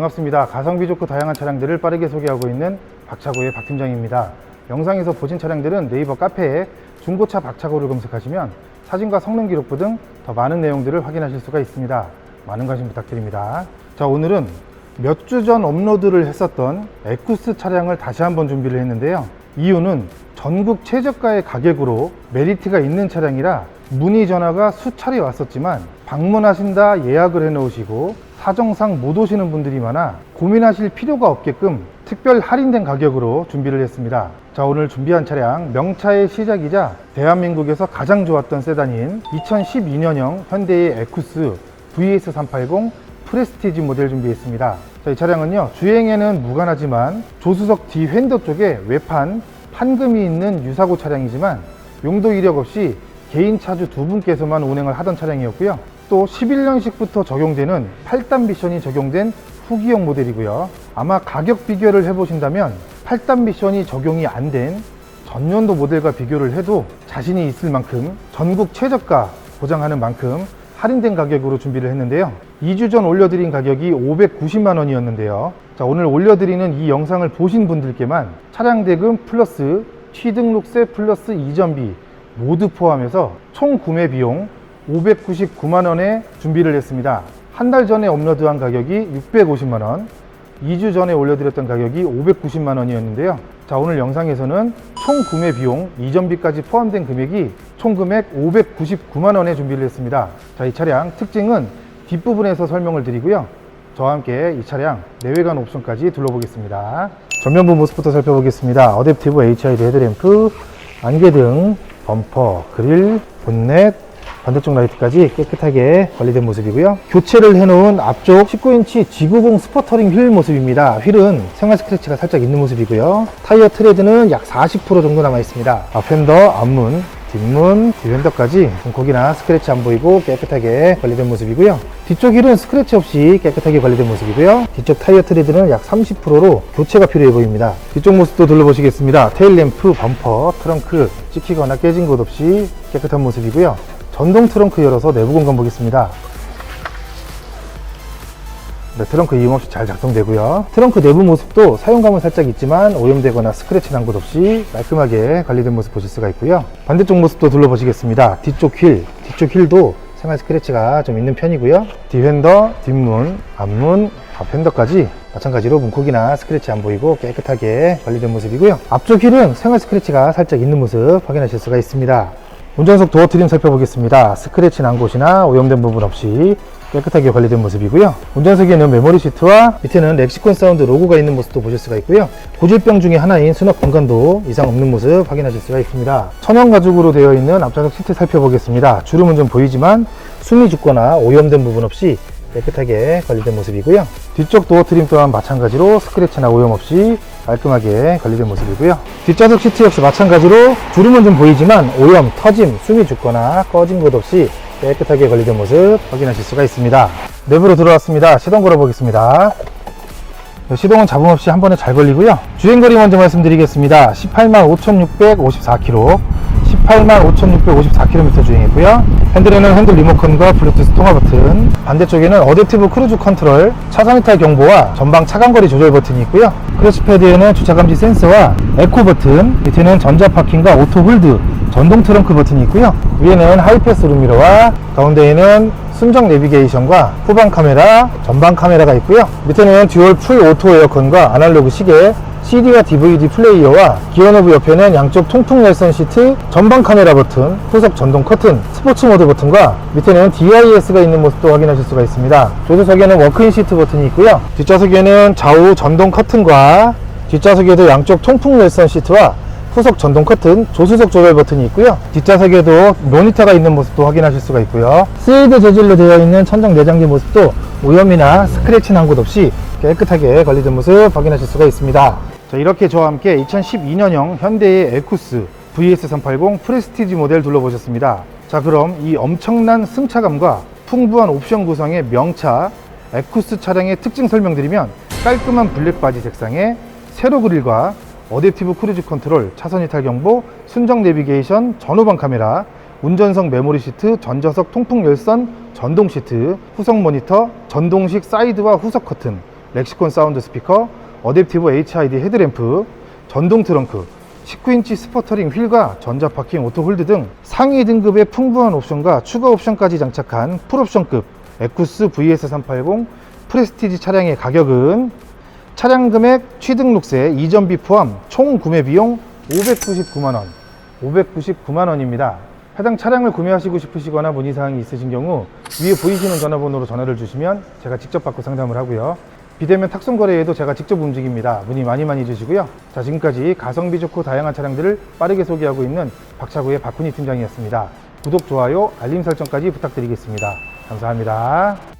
반갑습니다. 가성비 좋고 다양한 차량들을 빠르게 소개하고 있는 박차고의 박 팀장입니다. 영상에서 보신 차량들은 네이버 카페에 중고차 박차고를 검색하시면 사진과 성능 기록부 등 더 많은 내용들을 확인하실 수가 있습니다. 많은 관심 부탁드립니다. 자, 오늘은 몇 주 전 업로드를 했었던 에쿠스 차량을 다시 한번 준비를 했는데요. 이유는 전국 최저가의 가격으로 메리트가 있는 차량이라 문의 전화가 수차례 왔었지만 방문하신다 예약을 해 놓으시고 사정상 못 오시는 분들이 많아 고민하실 필요가 없게끔 특별 할인된 가격으로 준비를 했습니다. 자, 오늘 준비한 차량 명차의 시작이자 대한민국에서 가장 좋았던 세단인 2012년형 현대의 에쿠스 VS380 프레스티지 모델 준비했습니다. 자, 이 차량은요, 주행에는 무관하지만 조수석 뒤 휀더 쪽에 외판, 판금이 있는 유사고 차량이지만 용도 이력 없이 개인 차주 두 분께서만 운행을 하던 차량이었고요. 또 11년식부터 적용되는 8단 미션이 적용된 후기형 모델이고요. 아마 가격 비교를 해보신다면 8단 미션이 적용이 안 된 전년도 모델과 비교를 해도 자신이 있을 만큼 전국 최저가 보장하는 만큼 할인된 가격으로 준비를 했는데요. 2주 전 올려드린 가격이 590만 원이었는데요. 자, 오늘 올려드리는 이 영상을 보신 분들께만 차량 대금 플러스 취등록세 플러스 이전비 모두 포함해서 총 구매 비용 599만 원에 준비를 했습니다. 한 달 전에 업로드한 가격이 650만 원, 2주 전에 올려드렸던 가격이 590만 원이었는데요. 자, 오늘 영상에서는 총 구매 비용, 이전비까지 포함된 금액이 총 금액 599만 원에 준비를 했습니다. 자, 이 차량 특징은 뒷부분에서 설명을 드리고요. 저와 함께 이 차량 내외관 옵션까지 둘러보겠습니다. 전면부 모습부터 살펴보겠습니다. 어댑티브 HID 헤드램프, 안개 등, 범퍼, 그릴, 본넷, 반대쪽 라이트까지 깨끗하게 관리된 모습이고요. 교체를 해놓은 앞쪽 19인치 G90 스포터링 휠 모습입니다. 휠은 생활 스크래치가 살짝 있는 모습이고요. 타이어 트레드는 약 40% 정도 남아 있습니다. 앞핸더, 앞문, 뒷문, 뒤핸더까지 거기나 스크래치 안 보이고 깨끗하게 관리된 모습이고요. 뒤쪽 휠은 스크래치 없이 깨끗하게 관리된 모습이고요. 뒤쪽 타이어 트레드는 약 30%로 교체가 필요해 보입니다. 뒤쪽 모습도 둘러보시겠습니다. 테일 램프, 범퍼, 트렁크 찍히거나 깨진 곳 없이 깨끗한 모습이고요. 전동 트렁크 열어서 내부 공간 보겠습니다. 네, 트렁크 이용 없이 잘 작동되고요. 트렁크 내부 모습도 사용감은 살짝 있지만 오염되거나 스크래치 난 곳 없이 깔끔하게 관리된 모습 보실 수가 있고요. 반대쪽 모습도 둘러보시겠습니다. 뒤쪽 휠, 뒤쪽 휠도 생활 스크래치가 좀 있는 편이고요. 뒤핸더, 뒷문, 앞문, 앞핸더까지 마찬가지로 문콕이나 스크래치 안 보이고 깨끗하게 관리된 모습이고요. 앞쪽 휠은 생활 스크래치가 살짝 있는 모습 확인하실 수가 있습니다. 운전석 도어 트림 살펴보겠습니다. 스크래치 난 곳이나 오염된 부분 없이 깨끗하게 관리된 모습이고요. 운전석에는 메모리 시트와 밑에는 렉시콘 사운드 로고가 있는 모습도 보실 수가 있고요. 고질병 중에 하나인 수납 공간도 이상 없는 모습 확인하실 수가 있습니다. 천연 가죽으로 되어 있는 앞좌석 시트 살펴보겠습니다. 주름은 좀 보이지만 숨이 죽거나 오염된 부분 없이 깨끗하게 관리된 모습이고요. 뒤쪽 도어 트림 또한 마찬가지로 스크래치나 오염 없이 깔끔하게 관리된 모습이고요. 뒷좌석 시트 역시 마찬가지로 주름은 좀 보이지만 오염, 터짐, 숨이 죽거나 꺼진 곳 없이 깨끗하게 관리된 모습 확인하실 수가 있습니다. 내부로 들어왔습니다. 시동 걸어 보겠습니다. 네, 시동은 잡음 없이 한 번에 잘 걸리고요. 주행거리 먼저 말씀드리겠습니다. 18만 5,654km, 18만 5,654km 주행했고요. 핸들에는 핸들 리모컨과 블루투스 통화 버튼, 반대쪽에는 어댑티브 크루즈 컨트롤, 차선 이탈 경보와 전방 차간거리 조절 버튼이 있고요. 크래시 패드에는 주차 감지 센서와 에코 버튼, 밑에는 전자 파킹과 오토 홀드, 전동 트렁크 버튼이 있고요. 위에는 하이패스 룸미러와 가운데에는 순정 내비게이션과 후방 카메라, 전방 카메라가 있고요. 밑에는 듀얼 풀 오토 에어컨과 아날로그 시계, CD와 DVD 플레이어와 기어노브 옆에는 양쪽 통풍 열선 시트, 전방 카메라 버튼, 후석 전동 커튼, 스포츠 모드 버튼과 밑에는 DIS가 있는 모습도 확인하실 수가 있습니다. 조수석에는 워크인 시트 버튼이 있고요. 뒷좌석에는 좌우 전동 커튼과 뒷좌석에도 양쪽 통풍 열선 시트와 후석 전동 커튼, 조수석 조절 버튼이 있고요. 뒷좌석에도 모니터가 있는 모습도 확인하실 수가 있고요. 스웨이드 재질로 되어 있는 천정 내장재 모습도 오염이나 스크래치 난 곳 없이 깨끗하게 관리된 모습 확인하실 수가 있습니다. 자, 이렇게 저와 함께 2012년형 현대의 에쿠스 VS380 프레스티지 모델 둘러보셨습니다. 자, 그럼 이 엄청난 승차감과 풍부한 옵션 구성의 명차 에쿠스 차량의 특징 설명드리면 깔끔한 블랙 바지 색상의 세로 그릴과 어댑티브 크루즈 컨트롤, 차선 이탈 경보, 순정 내비게이션, 전후방 카메라, 운전석 메모리 시트, 전자석 통풍 열선, 전동 시트, 후석 모니터, 전동식 사이드와 후석 커튼, 렉시콘 사운드 스피커, 어댑티브 HID 헤드램프, 전동 트렁크, 19인치 스포터링 휠과 전자파킹 오토홀드 등 상위 등급의 풍부한 옵션과 추가 옵션까지 장착한 풀옵션급 에쿠스 VS380 프레스티지 차량의 가격은 차량 금액 취등록세 이전비 포함 총 구매 비용 599만원 599만원입니다. 해당 차량을 구매하시고 싶으시거나 문의사항이 있으신 경우 위에 보이시는 전화번호로 전화를 주시면 제가 직접 받고 상담을 하고요 비대면 탁송 거래에도 제가 직접 움직입니다. 문의 많이 많이 주시고요. 자 지금까지 가성비 좋고 다양한 차량들을 빠르게 소개하고 있는 박차구의 박훈희 팀장이었습니다. 구독, 좋아요, 알림 설정까지 부탁드리겠습니다. 감사합니다